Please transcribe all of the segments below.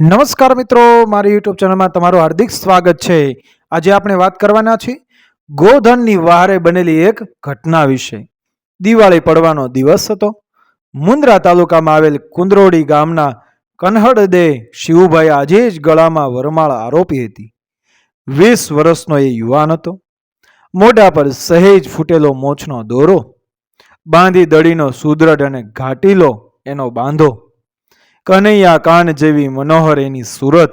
નમસ્કાર મિત્રો, મારી યુટ્યુબ ચેનલમાં તમારું હાર્દિક સ્વાગત છે. આજે આપણે વાત કરવાના છીએ ગોધનની વહારે બનેલી એક ઘટના વિશે. દિવાળી પડવાનો દિવસ હતો. મુન્દ્રા તાલુકામાં આવેલ કુંદરોડી ગામના કન્હડદે શિવુભાઈ આજે જ ગળામાં વરમાળ આરોપી હતી. વીસ વર્ષનો એ યુવાન હતો. મોઢા પર સહેજ ફૂટેલો મોછનો દોરો. બાંધી દડીનો સુદ્રઢ અને ઘાટીલો એનો બાંધો. કનૈયા કાન જેવી મનોહર એની સુરત.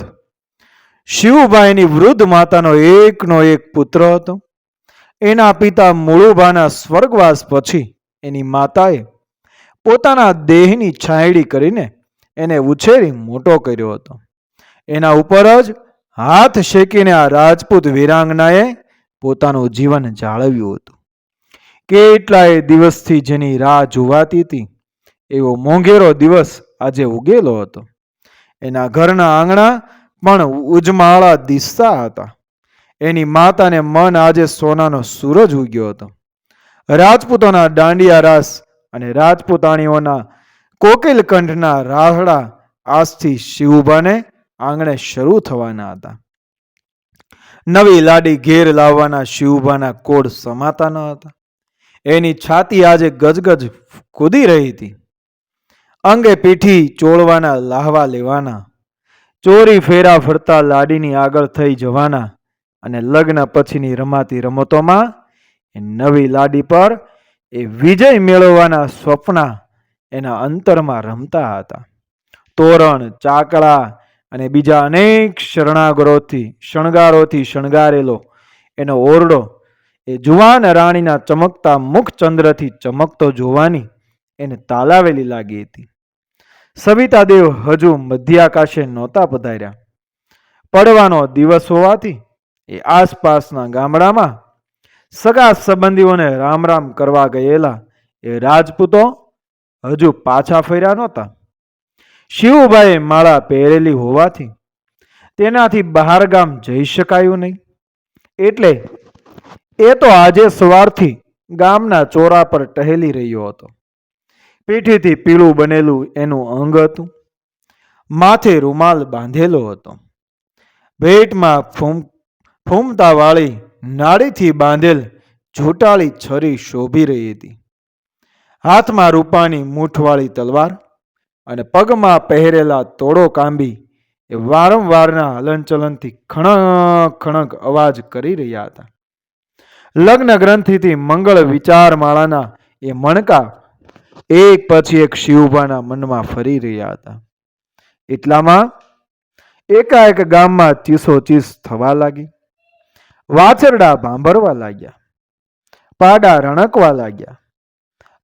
શિવભાઈની વૃદ્ધ માતાનો એકનો એક પુત્ર હતો. એના પિતા મુળુભાના સ્વર્ગવાસ પછી એની માતાએ પોતાના દેહની છાંયડી કરીને એને ઉછેરી મોટો કર્યો હતો. એના ઉપર જ હાથ શેકીને આ રાજપૂત વીરાંગનાએ પોતાનું જીવન જાળવ્યું હતું. કેટલાય દિવસથી જેની રાહ જોવાતી હતી, એવો મોંઘેરો દિવસ આજે ઉગેલો હતો. એના ઘરના આંગણા પણ ઉજમાળા દિસતા હતા. એની માતાને મન આજે સોનાનો સૂરજ ઉગ્યો હતો. રાજપૂતોના દાંડિયા રાસ અને રાજપૂતાણીઓના કોકિલ કંઠના રાહડા આજથી શિવભાને આંગણે શરૂ થવાના હતા. નવી લાડી ઘેર લાવવાના શિવભાના કોડ સમાતા ન હતા. એની છાતી આજે ગજગજ કૂદી રહી હતી. અંગે પીઠી ચોળવાના લાહવા લેવાના. ચોરી ફેરા ફરતા લાડીની આગળ થઈ જવાના અને લગ્ન પછીની રમાતી રમતોમાં એ નવી લાડી પર એ વિજય મેળવવાના સ્વપ્ન એના અંતરમાં રમતા હતા. તોરણ ચાકડા અને બીજા અનેક શરણાગરોથી, શણગારોથી શણગારેલો એનો ઓરડો એ જુવાન રાણીના ચમકતા મુખચંદ્રથી ચમકતો જોવાની એને તાલાવેલી લાગી હતી. સવિતાદેવ હજુ મધ્યાકાશે નહોતા પધાર્યા. પડવાનો દિવસ હોવાથી એ આસપાસના ગામડામાં સગા સંબંધીઓને રામ રામ કરવા ગયેલા એ રાજપૂતો હજુ પાછા ફર્યા નહોતા. શિવભાઈએ માળા પહેરેલી હોવાથી તેનાથી બહાર ગામ જઈ શકાયું નહીં. એટલે એ તો આજે સવારથી ગામના ચોરા પર ટહેલી રહ્યો હતો. પીઠીથી પીળું બનેલું એનું અંગ હતું. માથે રૂમાલ બાંધેલો હતો. ભેટમાં ફૂમ, ફૂમતાવાળી નાળીથી બાંધેલ ઝૂંટાળી છરી શોભી રહી હતી. હાથમાં રૂપાની મૂઠવાળી તલવાર અને પગમાં પહેરેલા તોડો કાંબી એ વારંવારના હલનચલનથી ખણક ખણક અવાજ કરી રહ્યા હતા. લગ્ન ગ્રંથિથી મંગળ વિચારમાળાના એ મણકા એક પછી એક શિવભાના મનમાં ફરી રહ્યા હતા. એટલામાં એકાએક ગામમાં ચીસો ચીસ થવા લાગી. વાછરડા ભાંભરવા લાગ્યા. પાડા રણકવા લાગ્યા.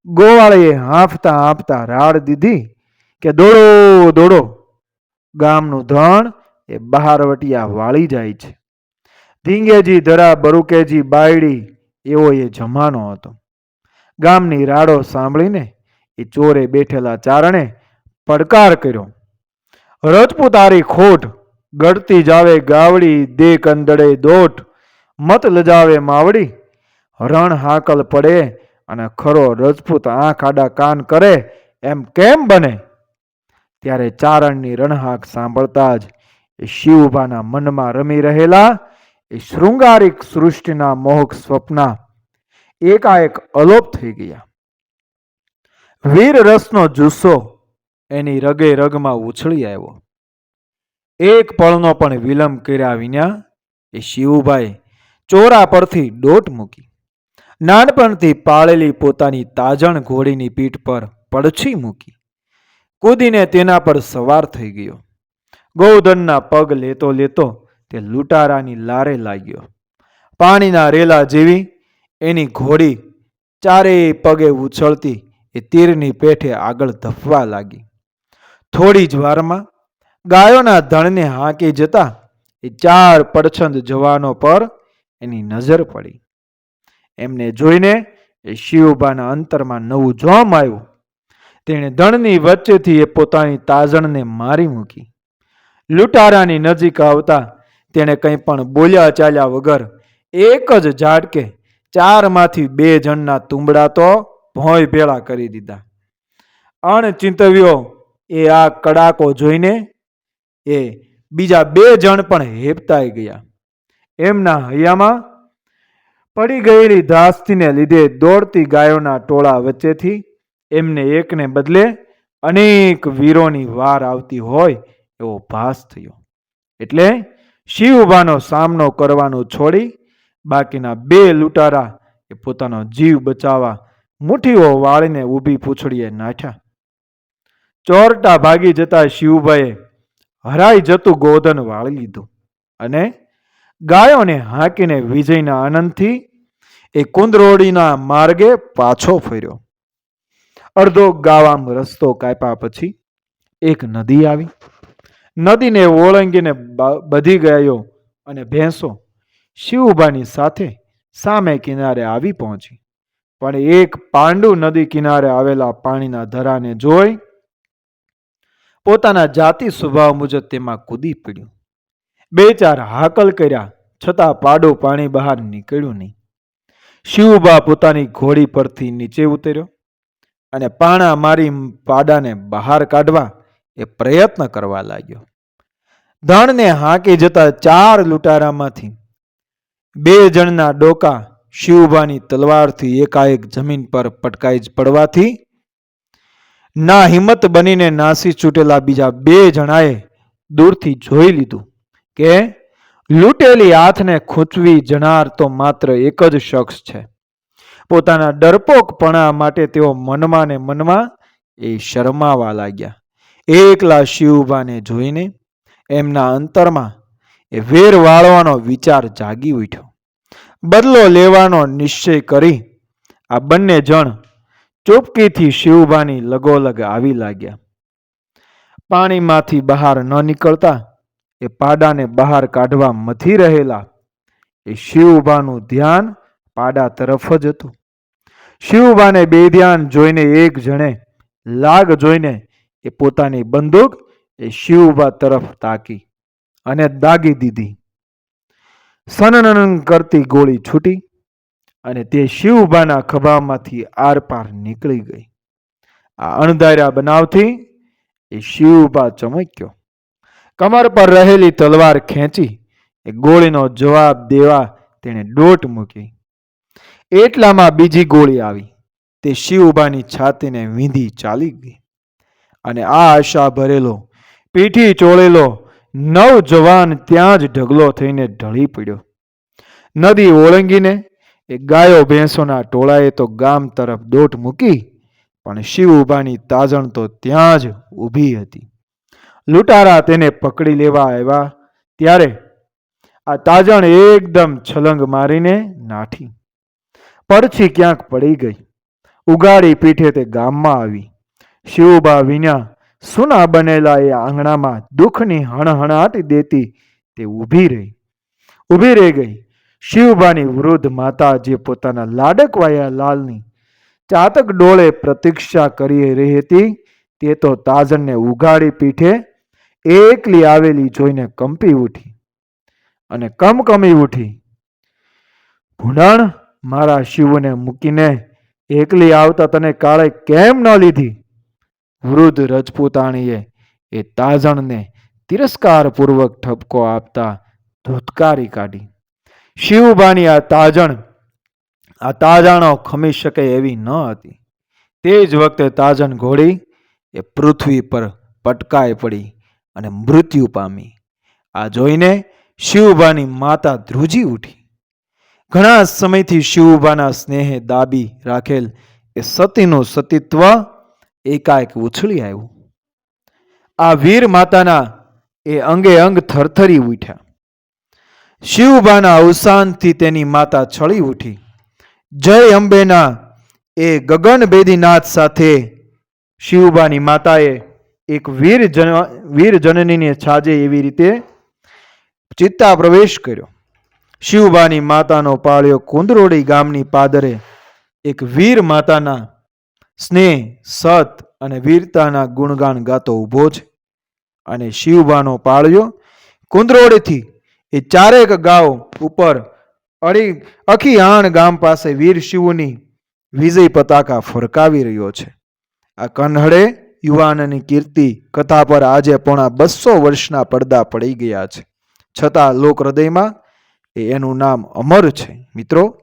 ગોવાળીએ હાંફતા હાંફતા રાડ દીધી કે દોડો દોડો. ગામનું ધણ એ બહારવટિયા વાળી જાય છે. ધીંગેજી, ધરા, બરુકેજી, બાયડી એવો એ જમાનો હતો. ગામની રાડો સાંભળીને એ ચોરે બેઠેલા ચારણે પડકાર કર્યો. રજપૂતારી ખોટ ગળતી જાવે ગાવડી દે કંદડે દોટ, મત લજાવે માવડી. રણ હાકલ પડે અને ખરો રજપૂત આંખ આડા કાન કરે, એમ કેમ બને? ત્યારે ચારણની રણહાક સાંભળતા જ એ શિવભાના મનમાં રમી રહેલા, એ શૃંગારિક સૃષ્ટિના મોહક સ્વપ્ના એકાએક અલોપ થઈ ગયા. વીર રસનો જુસ્સો એની રગે રગમાં ઉછળી આવ્યો. એક પળનો પણ વિલંબ કર્યા વિના એ શિવભાઈ ચોરા પરથી દોટ મૂકી. નાનપણથી પાળેલી પોતાની તાજણ ઘોડીની પીઠ પર પડછી મૂકી. કૂદીને તેના પર સવાર થઈ ગયો. ગૌધનના પગ લેતો લેતો તે લૂંટારાની લારે લાગ્યો. પાણીના રેલા જેવી એની ઘોડી ચારેય પગે ઉછળતી એ તીરની પેઠે આગળ ધફવા લાગી. થોડી જ વારમાં ગાયોના ધણને હાંકી જતા એ ચાર પડછંદ જવાનો પર એની નજર પડી. એમને જોઈને એ શિવબાના અંતરમાં નવું જોમ આવ્યું. તેણે ધણની વચ્ચેથી એ પોતાની તાજણને મારી મૂકી. લૂંટારાની નજીક આવતા તેણે કંઈ પણ બોલ્યા ચાલ્યા વગર એક જ ઝાટકે ચારમાંથી બે જણના તુંબડા તો ભોંય ભેળા કરી દીધા. અણચિંતવ્યો એ આ કડાકો જોઈને એ બીજા બે જણ પણ હેપતાઈ ગયા. એમના હૈયામાં પડી ગયેલી ધાસ્તીને લીધે દોડતી ગાયોના ટોળા વચ્ચેથી એમને એકને બદલે અનેક વીરોની વાર આવતી હોય એવો ભાસ થયો. એટલે શિવબાનો સામનો કરવાનું છોડી બાકીના બે લૂંટારા એ પોતાનો જીવ બચાવવા મુઠ્ઠીઓ વાળીને ઊભી પૂછડીએ નાઠ્યા. ચોરટા ભાગી જતા શિવભાઈએ હરાઈ જતું ગોધન વાળી લીધું અને ગાયોને હાંકીને વિજયના આનંદથી એ કુંદરોડીના માર્ગે પાછો ફર્યો. અડધો ગાવામ રસ્તો કાપ્યા પછી એક નદી આવી. નદીને ઓળંગીને બધી ગાયો અને ભેંસો શિવબાની સાથે સામે કિનારે આવી પહોંચી. પણ એક પાંડુ નદી કિનારે આવેલા પાણીના ધરાને જોઈ પોતાના જાતિ સ્વભાવ મુજબ તેમાં કૂદી પડ્યું. બે ચાર હાકલ કર્યા, છતાં પાડું પાણી બહાર નીકળ્યું નહીં. શિવબા પોતાની ઘોડી પરથી નીચે ઉતર્યો અને પાણા મારી પાડાને બહાર કાઢવા એ પ્રયત્ન કરવા લાગ્યો. ધણને હાંકી જતા ચાર લૂંટારામાંથી બે જણના ડોકા શિવબાની તલવારથી એકાએક જમીન પર પટકાઈ જ પડવાથી ના હિંમત બનીને નાસી છૂટેલા બીજા બે જણાએ દૂરથી જોઈ લીધું કે લૂંટેલી હાથને ખૂંચવી જનાર તો માત્ર એક જ શખ્સ છે. પોતાના ડરપોકપણા માટે તેઓ મનમાં ને મનમાં એ શરમાવા લાગ્યા. એકલા શિવબાને જોઈને એમના અંતરમાં એ વેર વાળવાનો વિચાર જાગી ઉઠ્યો. બદલો લેવાનો નિશ્ચય કરી. આ બંને જણ ચૂપકીથી શિવભાની લગોલગ આવી લાગ્યા. પાણીમાંથી બહાર ન નીકળતા એ પાડાને બહાર કાઢવા મથી રહેલા એ શિવભાનું ધ્યાન પાડા તરફ જ હતું. શિવબાને બે ધ્યાન જોઈને એક જણે લાગ જોઈને એ પોતાની બંદૂક એ શિવબા તરફ તાકી અને દાગી દીધી. સનનન કરતી ગોળી છૂટી અને તે શિવબાના ખભામાંથી આરપાર નીકળી ગઈ. આ અણધાર્યા બનાવથી એ શિવબા ચમક્યો. કમર પર રહેલી તલવાર ખેંચી એ ગોળીનો જવાબ દેવા તેણે દોટ મૂકી. એટલામાં બીજી ગોળી આવી. તે શિવબાની છાતીને વીંધી ચાલી ગઈ. અને આ આશા ભરેલો, પીઠી ચોળેલો નવ જવાન ત્યાં જ ઢગલો થઈને ઢળી પડ્યો. નદી ઓળંગીને એ ગાયો ભેંસોના ટોળાએ તો ગામ તરફ દોટ મૂકી, પણ શિવ ઉભાની તાજણ તો ત્યાં જ ઊભી હતી. લૂંટારા તેને પકડી લેવા આવ્યા, ત્યારે આ તાજણ એકદમ છલંગ મારીને નાઠી. પડછી ક્યાંક પડી ગઈ. ઉગાડી પીઠે તે ગામમાં આવી. શિવબા વિના સુના બનેલા એ આંગણામાં દુઃખની હણહણાટી દેતી તે ઊભી રહી. ઊભી રહી ગઈ. શિવબાની વૃદ્ધ માતા જે પોતાના લાડકવાયા લાલની ચાતક ડોળે પ્રતીક્ષા કરી રહી હતી, તે તો તાજણને ઉગાડી પીઠે એકલી આવેલી જોઈને કંપી ઉઠી અને કમકમી ઉઠી. ભૂંડાણ મારા શિવને મૂકીને એકલી આવતા તને કાળે કેમ ન લીધી? વૃદ્ધ રજપૂતાણીએ એ તાજણને તિરસ્કારપૂર્વક ઠપકો આપતા ધૂતકારી કાઢી. શિવબાની આ તાજણ, આ તાજાણો ખમી શકે એવી ન હતી. તે જ વખતે તાજણ ઘોડી એ પૃથ્વી પર પટકાઈ પડી અને મૃત્યુ પામી. આ જોઈને શિવબાની માતા ધ્રુજી ઉઠી. ઘણા સમયથી શિવબાના સ્નેહે દાબી રાખેલ એ સતીનું સતીત્વ એકાએક ઉછળી આવ્યું. આ વીર માતાના એ અંગે અંગ થરથરી ઉઠ્યા. શિવબાના અવસાનથી તેની માતા છળી ઉઠી. જય અંબેના એ ગગન બેદીનાથ સાથે શિવબાની માતાએ એક વીર જન, વીર જનનીને છાજે એવી રીતે ચિત્તા પ્રવેશ કર્યો. શિવબાની માતાનો પાળ્યો કુંદરોડી ગામની પાદરે એક વીર માતાના સ્નેહ, સત અને વીરતાના ગુણગાન ગાતો ઊભો છે. અને શિવબાનો પાળ્યો કુંદરોડીથી એ ચારેક ગાઓ ઉપર અડી અખી આણ ગામ પાસે વીર શિવની વિજય પતાકા ફરકાવી રહ્યો છે. આ કન્હડે યુવાનની કીર્તિ કથા પર આજે પોણા બસો વર્ષના પડદા પડી ગયા છે. છતાં લોક હૃદયમાં એનું નામ અમર છે. મિત્રો